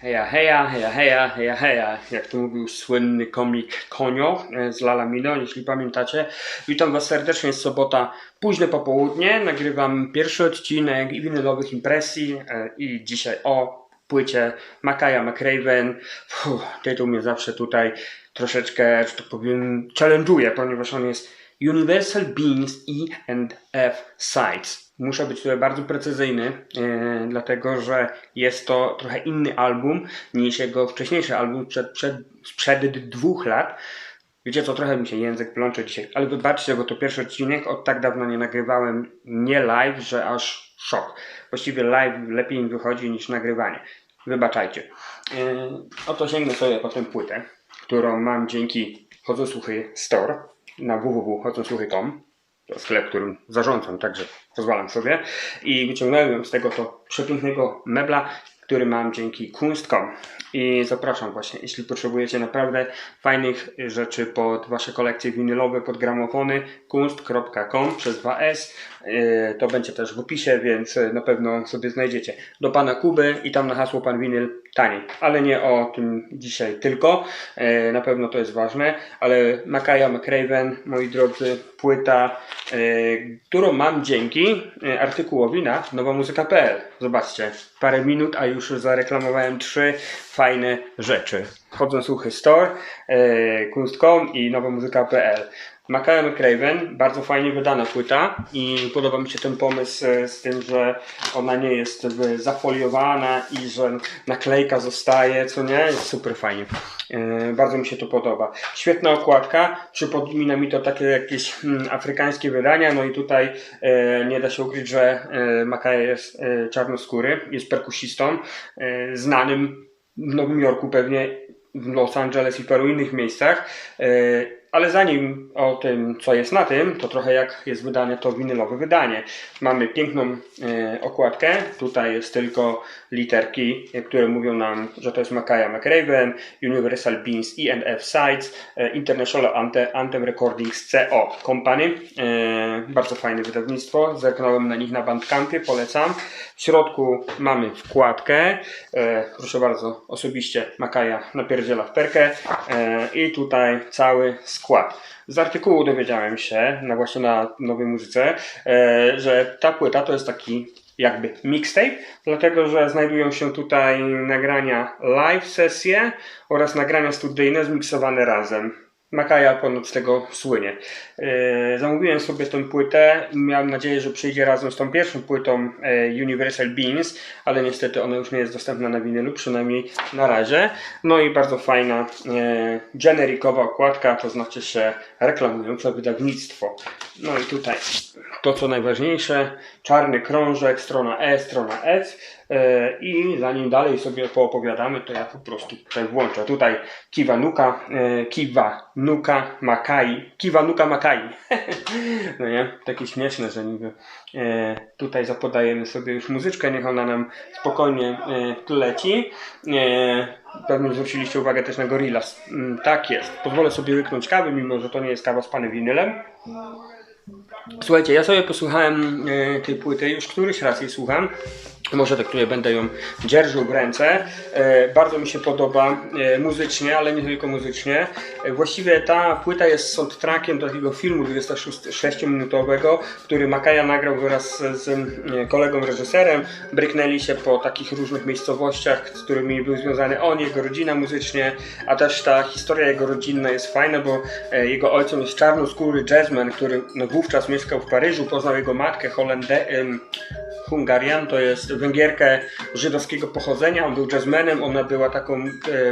Heja, heja, heja, heja, heja, heja, jak to mówił słynny komik Konio e, z Lalamino, jeśli pamiętacie. Witam Was serdecznie, jest sobota, późne popołudnie, nagrywam pierwszy odcinek winylowych impresji e, i dzisiaj o płycie Makaja McRaven. Fuh, tytuł mnie zawsze tutaj troszeczkę, że tak powiem, challenge'uje, ponieważ on jest Universal Beans E and F Sides. Muszę być tutaj bardzo precyzyjny, e, dlatego że jest to trochę inny album niż jego wcześniejszy album przed, przed, sprzed dwóch lat. Wiecie co, trochę mi się język plącze dzisiaj, ale wybaczcie, bo to pierwszy odcinek, od tak dawno nie nagrywałem nie live, że aż szok. Właściwie live lepiej mi wychodzi niż nagrywanie. Wybaczajcie. E, oto sięgnę sobie po tę płytę, którą mam dzięki Chodzosłuchy Store na www.chodzosłuchy.com. To sklep, którym zarządzam, także pozwalam sobie. I wyciągnąłem z tego to przepięknego mebla, który mam dzięki Kunst.com. I zapraszam właśnie, jeśli potrzebujecie naprawdę fajnych rzeczy pod wasze kolekcje winylowe, pod gramofony, kunst.com przez 2S. Yy, To będzie też w opisie, więc na pewno sobie znajdziecie. Do pana Kuby i tam na hasło pan winyl taniej. Ale nie o tym dzisiaj tylko. Yy, Na pewno to jest ważne. Ale Makaja McRaven, moi drodzy, płyta, yy, którą mam dzięki yy, artykułowi na nowamuzyka.pl. Zobaczcie, parę minut, a już zareklamowałem trzy fajne rzeczy. Chodzą słuchy Store, Kunst.com i nowamuzyka.pl. Makaja McRaven, bardzo fajnie wydana płyta i podoba mi się ten pomysł e, z tym, że ona nie jest zafoliowana i że naklejka zostaje, co nie? Jest super fajnie. E, Bardzo mi się to podoba. Świetna okładka, przypomina mi to takie jakieś hmm, afrykańskie wydania, no i tutaj e, nie da się ukryć, że Makaja jest czarnoskóry, jest perkusistą, znanym w Nowym Jorku pewnie, w Los Angeles i paru innych miejscach. Ale zanim o tym, co jest na tym, to trochę jak jest wydane to winylowe wydanie. Mamy piękną e, okładkę. Tutaj jest tylko literki, e, które mówią nam, że to jest Makaja McRaven, Universal Beans E&F Sides, e, International Anthem Recordings CO Company. Bardzo fajne wydawnictwo. Zerknąłem na nich na Bandcampie, polecam. W środku mamy wkładkę. Proszę bardzo, osobiście Makaja napierdziela w perkę. I tutaj cały skład. Z artykułu dowiedziałem się, na właśnie na Nowej Muzyce, e, że ta płyta to jest taki jakby mixtape, dlatego że znajdują się tutaj nagrania live sesje oraz nagrania studyjne zmiksowane razem. Makaja ponoć z tego słynie. E, zamówiłem sobie tę płytę. Miałem nadzieję, że przyjdzie razem z tą pierwszą płytą e, Universal Beans, ale niestety ona już nie jest dostępna na winylu, przynajmniej na razie. No i bardzo fajna e, generikowa okładka, to znaczy się reklamująca wydawnictwo. No i tutaj to co najważniejsze, czarny krążek, strona E, strona F. E, I zanim dalej sobie poopowiadamy, to ja po prostu tutaj włączę. Tutaj Kiwanuka, e, Kiwanuka Makai, Kiwanuka Makai. no nie, takie śmieszne, że niby e, tutaj zapodajemy sobie już muzyczkę, niech ona nam spokojnie leci. Pewnie zwróciliście uwagę też na Gorillaz. Mm, tak jest. Pozwolę sobie łyknąć kawy, mimo że to nie jest kawa z panem winylem. Słuchajcie, ja sobie posłuchałem e, tej płyty, już któryś raz jej słucham. Może te, które będę ją dzierżył w ręce. E, bardzo mi się podoba e, muzycznie, ale nie tylko muzycznie. E, właściwie ta płyta jest soundtrackiem do takiego filmu 26-minutowego, który Makaja nagrał wraz z kolegą reżyserem. Bryknęli się po takich różnych miejscowościach, z którymi był związany on, jego rodzina muzycznie, a też ta historia jego rodzinna jest fajna, bo jego ojcem jest czarnoskóry jazzman, który no, wówczas mieszkał w Paryżu, poznał jego matkę Holendę, Hungarian, to jest Węgierkę żydowskiego pochodzenia. On był jazzmenem, ona była taką e,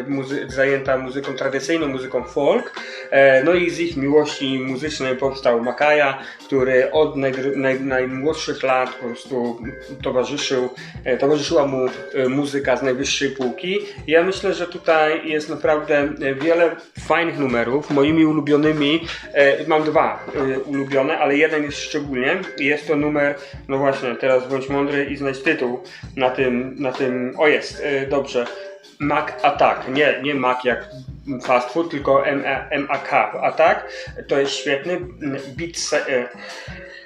muzy- zajęta muzyką tradycyjną, muzyką folk. E, no i z ich miłości muzycznej powstał Makaja, który od naj, naj, najmłodszych lat po prostu towarzyszył, e, towarzyszyła mu muzyka z najwyższej półki. Ja myślę, że tutaj jest naprawdę wiele fajnych numerów. Moimi ulubionymi, mam dwa ulubione, ale jeden jest szczególnie. Jest to numer, no właśnie, teraz bądź mądry i znajdź tytuł na tym, na tym, o jest, e, dobrze. Mac Attack, nie, nie Mac jak fast food, tylko M-A- M-A-K Attack, to jest świetny beat, se- e,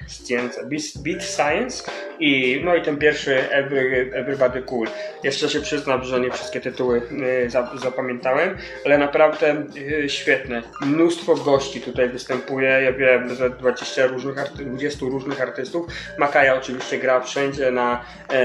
Science, Beat, Science i no i ten pierwszy Every, Everybody Cool. Jeszcze się przyznam, że nie wszystkie tytuły za, zapamiętałem, ale naprawdę y, świetne. Mnóstwo gości tutaj występuje, ja wiem, że 20 różnych, arty- 20 różnych artystów. Makaja oczywiście gra wszędzie na, e,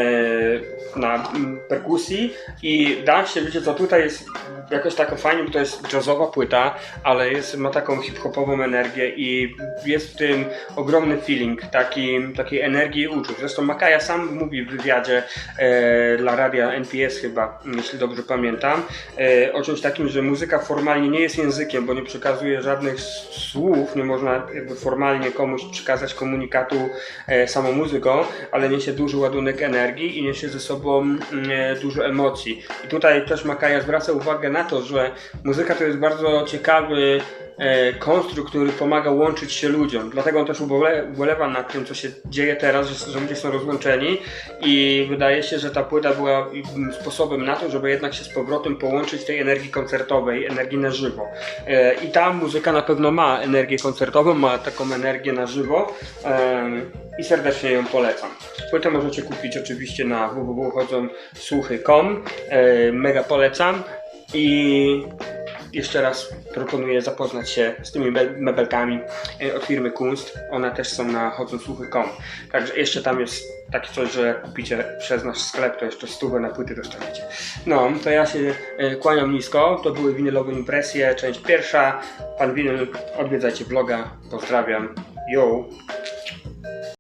na mm, perkusji i da się, wiecie co, tutaj jest jakoś tak fajnie, bo to jest jazzowa płyta, ale jest, ma taką hip-hopową energię i jest w tym ogromny feeling taki, takiej energii i uczuć. Zresztą Makaja sam mówi w wywiadzie e, dla radia NPS chyba, jeśli dobrze pamiętam, e, o czymś takim, że muzyka formalnie nie jest językiem, bo nie przekazuje żadnych słów, nie można formalnie komuś przekazać komunikatu e, samą muzyką, ale niesie duży ładunek energii i niesie ze sobą mm, e, dużo emocji. I tutaj też Makaja zwraca uwagę na to, że muzyka to jest bardzo ciekawy konstrukt, który pomaga łączyć się ludziom. Dlatego on też ubole- ubolewa nad tym, co się dzieje teraz, że, że ludzie są rozłączeni i wydaje się, że ta płyta była sposobem na to, żeby jednak się z powrotem połączyć tej energii koncertowej, energii na żywo. E, I ta muzyka na pewno ma energię koncertową, ma taką energię na żywo em, i serdecznie ją polecam. Płytę możecie kupić oczywiście na www.chodzonsłuchy.com. E, Mega polecam i jeszcze raz proponuję zapoznać się z tymi me- mebelkami e, od firmy Kunst. One też są na chodzonsłuchy.com. Także jeszcze tam jest takie coś, że jak kupicie przez nasz sklep, to jeszcze stówę na płyty dostaniecie. No, to ja się e, kłaniam nisko. To były winylowe impresje, część pierwsza. Pan Winyl, odwiedzajcie vloga. Pozdrawiam. Yo!